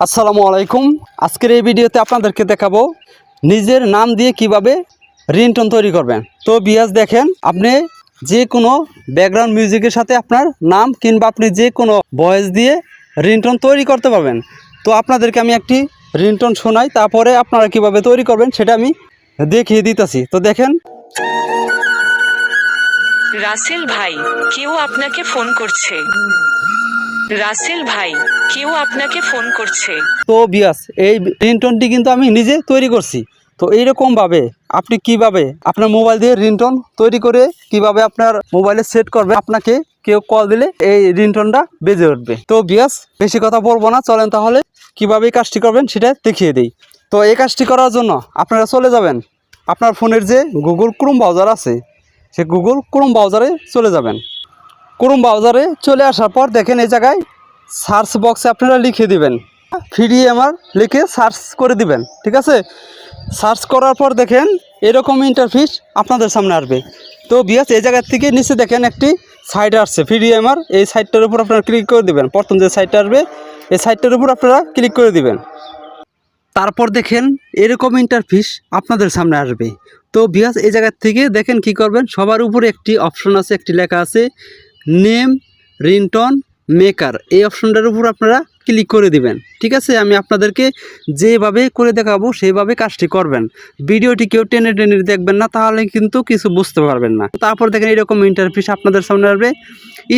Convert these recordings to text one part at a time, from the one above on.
আসসালামু আলাইকুম। আজকের এই ভিডিওতে আপনাদেরকে দেখাবো নিজের নাম দিয়ে কীভাবে রিংটোন তৈরি করবেন। তো বিয়াজ দেখেন, আপনি যে কোনো ব্যাকগ্রাউন্ড মিউজিকের সাথে আপনার নাম কিংবা আপনি যে কোনো ভয়েস দিয়ে রিংটোন তৈরি করতে পারবেন। তো আপনাদেরকে আমি একটি রিংটোন শোনাই, তারপরে আপনারা কীভাবে তৈরি করবেন সেটা আমি দেখিয়ে দিতেছি। তো দেখেন। রাসেল ভাই, কেউ আপনাকে ফোন করছে। রাসেল ভাই কেউ আপনাকে ফোন করছে। তো বিয়াস, এই রিংটোনটি কিন্তু আমি নিজে তৈরি করছি। তো এইরকমভাবে আপনি কীভাবে আপনার মোবাইল দিয়ে রিংটোন তৈরি করে কীভাবে আপনার মোবাইলে সেট করবে, আপনাকে কেউ কল দিলে এই রিংটোনটা বেজে উঠবে। তো বিয়াস, বেশি কথা বলব না, চলেন তাহলে কীভাবে এই কাজটি করবেন সেটা দেখিয়ে দিই। তো এই কাজটি করার জন্য আপনারা চলে যাবেন। আপনার ফোনের যে গুগল ক্রোম ব্রাউজার আছে, সে গুগল ক্রোম ব্রাউজারে চলে যাবেন। ক্রোম ব্রাউজারে চলে আসার পর দেখেন এই জায়গায় সার্চ বক্সে আপনারা লিখে দিবেন। ফ্রি আমার লিখে সার্চ করে দিবেন, ঠিক আছে? সার্চ করার পর দেখেন এরকম ইন্টারফিস আপনাদের সামনে আসবে। তো বিয়াস এই জায়গার থেকে নিচে দেখেন একটি সাইট আসছে। ফ্রি আমার এই সাইটটার উপর আপনারা ক্লিক করে দিবেন। প্রথম যে সাইটটা আসবে, এই সাইটটার উপর আপনারা ক্লিক করে দিবেন। তারপর দেখেন এরকম ইন্টারফিস আপনাদের সামনে আসবে। তো বিয়াস এই জায়গার থেকে দেখেন কি করবেন? সবার উপরে একটি অপশন আছে, একটি লেখা আছে নেম রিংটন মেকার এই অপশনটার উপর আপনারা ক্লিক করে দিবেন। ঠিক আছে? আমি আপনাদেরকে যেভাবে করে দেখাবো সেইভাবে কাজটি করবেন। ভিডিওটি কেউ টেনে টেনে দেখবেন না, তাহলে কিন্তু কিছু বুঝতে পারবেন না। তারপর দেখেন এরকম ইন্টারফিস আপনাদের সামনে আসবে।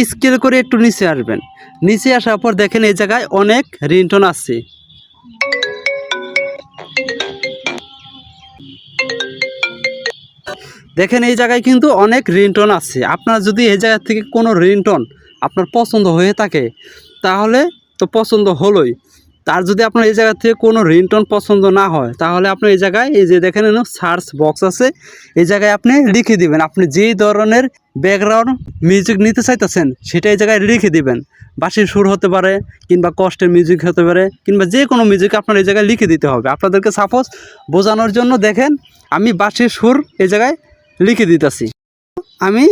স্কেল করে একটু নিচে আসবেন। নিচে আসার পর দেখেন এই জায়গায় অনেক রিংটন আছে। দেখেন এই জায়গায় কিন্তু অনেক রিংটোন আছে। আপনার যদি এই জায়গা থেকে কোনো রিংটোন আপনার পছন্দ হয়ে থাকে, তাহলে তো পছন্দ হলোই। তার যদি আপনার এই জায়গা থেকে কোনো রিংটোন পছন্দ না হয়, তাহলে আপনি এই জায়গায়, এই যে দেখেন সার্চ বক্স আছে, এই জায়গায় আপনি লিখে দিবেন। আপনি যেই ধরনের ব্যাকগ্রাউন্ড মিউজিক নিতে চাইতেছেন, সেটা এই জায়গায় লিখে দিবেন। বাঁশির সুর হতে পারে, কিংবা কষ্টের মিউজিক হতে পারে, কিংবা যে কোনো মিউজিক আপনার এই জায়গায় লিখে দিতে হবে। আপনাদেরকে সাপোজ বোঝানোর জন্য দেখেন, আমি বাঁশির সুর এই জায়গায় লিখে দিতেছি। আমি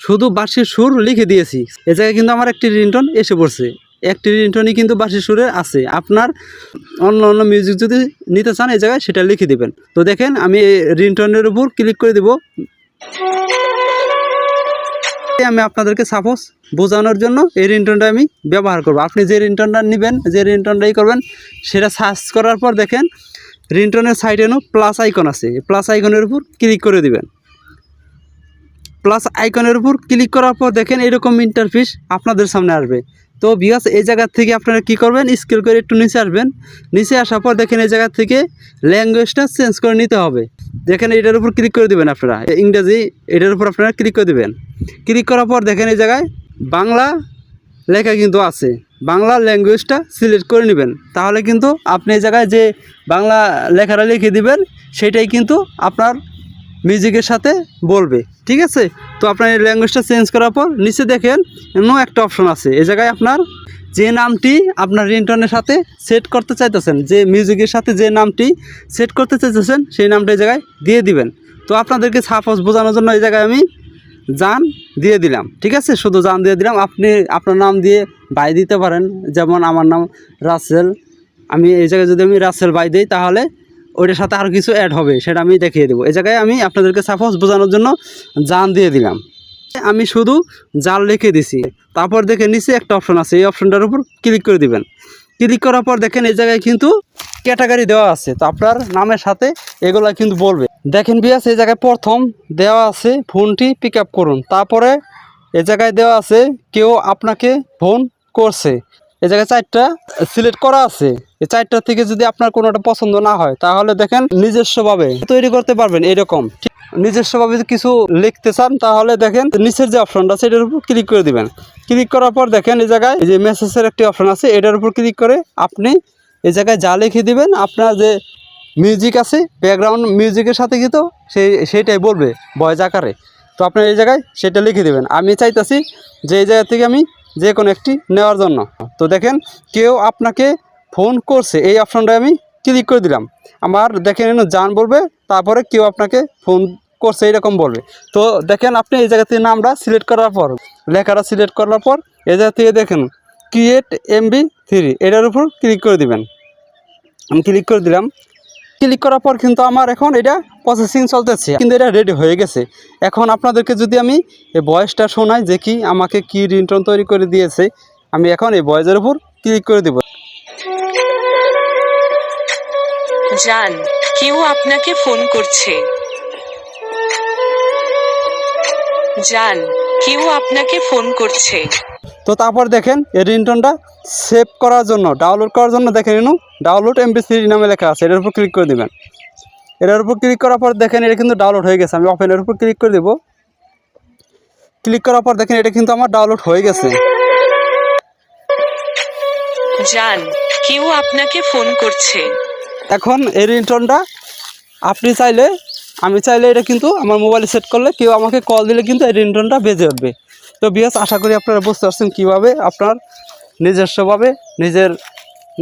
শুধু বাঁশির সুর লিখে দিয়েছি। এ জায়গায় কিন্তু আমার একটি রিংটন এসে পড়ছে। একটি রিংটনই কিন্তু বাঁশির সুরে আছে। আপনার অন্য অন্য মিউজিক যদি নিতে চান এই জায়গায় সেটা লিখে দিবেন। তো দেখেন, আমি এই রিংটনের উপর ক্লিক করে দিব। আমি আপনাদেরকে সাপোজ বোঝানোর জন্য এই রিংটনটা আমি ব্যবহার করব। আপনি যে রিংটনটা নেবেন, যে রিংটনটাই করবেন, সেটা সার্চ করার পর দেখেন, রিংটনের সাইডে প্লাস আইকন আছে। প্লাস আইকনের উপর ক্লিক করে দিবেন। প্লাস আইকনের উপর ক্লিক করার পর দেখেন এরকম ইন্টারফিস আপনাদের সামনে আসবে। তো বিকজ এই জায়গা থেকে আপনারা কি করবেন? স্কেল করে একটু নিচে আসবেন। নিচে আসার পর দেখেন এই জায়গা থেকে ল্যাঙ্গুয়েজটা চেঞ্জ করে নিতে হবে। দেখেন এটার উপর ক্লিক করে দিবেন আপনারা। ইংরেজি, এটার উপর আপনারা ক্লিক করে দিবেন। ক্লিক করার পর দেখেন এই জায়গায় বাংলা লেখা কিন্তু আছে। বাংলা ল্যাঙ্গুয়েজটা সিলেক্ট করে নেবেন। তাহলে কিন্তু আপনি এই জায়গায় যে বাংলা লেখাটা লিখে দিবেন, সেটাই কিন্তু আপনার মিউজিকের সাথে বলবে, ঠিক আছে? তো আপনার এই ল্যাঙ্গুয়েজটা চেঞ্জ করার পর নিচে দেখেন নো একটা অপশন আছে। এই জায়গায় আপনার যে নামটি আপনার রিংটনের সাথে সেট করতে চাইতেছেন, যে মিউজিকের সাথে যে নামটি সেট করতে চাইতেছেন, সেই নামটা এই জায়গায় দিয়ে দিবেন। তো আপনাদেরকে সাপোজ বোঝানোর জন্য এই জায়গায় আমি জান দিয়ে দিলাম, ঠিক আছে? শুধু জান দিয়ে দিলাম। আপনি আপনার নাম দিয়ে বাই দিতে পারেন। যেমন আমার নাম রাসেল। আমি এই জায়গায় যদি আমি রাসেল বাই দিই, তাহলে ওইটার সাথে আরও কিছু অ্যাড হবে, সেটা আমি দেখিয়ে দেবো। এই জায়গায় আমি আপনাদেরকে সাপোজ বোঝানোর জন্য জান দিয়ে দিলাম। আমি শুধু জাল লিখে দিছি। তারপর দেখে নিচে একটা অপশন আছে, এই অপশনটার উপর ক্লিক করে দিবেন। ক্লিক করার পর দেখেন এই জায়গায় কিন্তু ক্যাটাগরি দেওয়া আছে। তো আপনার নামের সাথে এগুলা কিন্তু বলবে। দেখেন বিয়াস এই জায়গায় প্রথম দেওয়া আছে ফোনটি পিক করুন। তারপরে এ জায়গায় দেওয়া আছে কেউ আপনাকে ফোন করছে। এই জায়গায় চারটা সিলেক্ট করা আছে। এই চারটা থেকে যদি আপনার কোনোটা পছন্দ না হয়, তাহলে দেখেন নিজস্বভাবে তৈরি করতে পারবেন এরকম। নিজস্বভাবে যদি কিছু লিখতে চান, তাহলে দেখেন নিচের যে অপশনটা আছে, এটার উপর ক্লিক করে দিবেন। ক্লিক করার পর দেখেন এই জায়গায় যে মেসেজের একটি অপশন আছে, এটার উপর ক্লিক করে আপনি এই জায়গায় যা লিখে দিবেন, আপনার যে মিউজিক আছে ব্যাকগ্রাউন্ড মিউজিকের সাথে কিন্তু সেই, সেইটাই বলবে ভয়েস আকারে। তো আপনার এই জায়গায় সেটা লিখে দেবেন। আমি চাইতেছি যে এই জায়গা থেকে আমি যে কোনো একটি নেওয়ার জন্য। তো দেখেন, কেউ আপনাকে ফোন করছে, এই অপশনটা আমি ক্লিক করে দিলাম। আমার দেখেন জান বলবে, তারপরে কেউ আপনাকে ফোন করছে, এরকম বলবে। তো দেখেন, আপনি এই জায়গা থেকে নামটা সিলেক্ট করার পর, লেখাটা সিলেক্ট করার পর, এই জায়গা থেকে দেখেন ক্রিয়েট এমবি থ্রি এটার উপর ক্লিক করে দিবেন। আমি ক্লিক করে দিলাম ক্লিক করার পর কিন্তু আমার এখন এটা প্রসেসিং চলতেছে, কিন্তু এটা রেডি হয়ে গেছে। এখন আপনাদেরকে যদি আমি এই ভয়েসটা শোনাই যে কি আমাকে কি রিংটোন তৈরি করে দিয়েছে, আমি এখন এই ভয়েসের উপর ক্লিক করে দেবো। যান কেউ আপনাকে ফোন করছে। যান কেউ আপনাকে ফোন করছে। তো তারপর দেখেন এই রিংটোনটা সেভ করার জন্য ডাউনলোড করার জন্য দেখেন এনু ডাউনলোড এমপি থ্রি নামে লেখা আছে এটার উপর ক্লিক করে দেবেন। এটার উপর ক্লিক করার পর দেখেন এটা কিন্তু ডাউনলোড হয়ে গেছে আমি ওপেনের উপর ক্লিক করে দেবো। ক্লিক করার পর দেখেন এটা কিন্তু আমার ডাউনলোড হয়ে গেছে। যান কেউ আপনাকে ফোন করছে। এখন এই রিংটোনটা আপনি চাইলে আমি চাইলে এটা কিন্তু আমার মোবাইলে সেট করলে কেউ আমাকে কল দিলে কিন্তু এই রিংটোনটা বেজে উঠবে। তো বিয়াস, আশা করি আপনারা বুঝতে পারছেন কীভাবে আপনার নিজস্বভাবে নিজের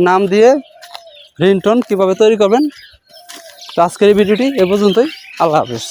নাম দিয়ে রিংটোন কীভাবে তৈরি করবেন। তো আজকের এই ভিডিওটি এ পর্যন্তই। আল্লাহ হাফিজ।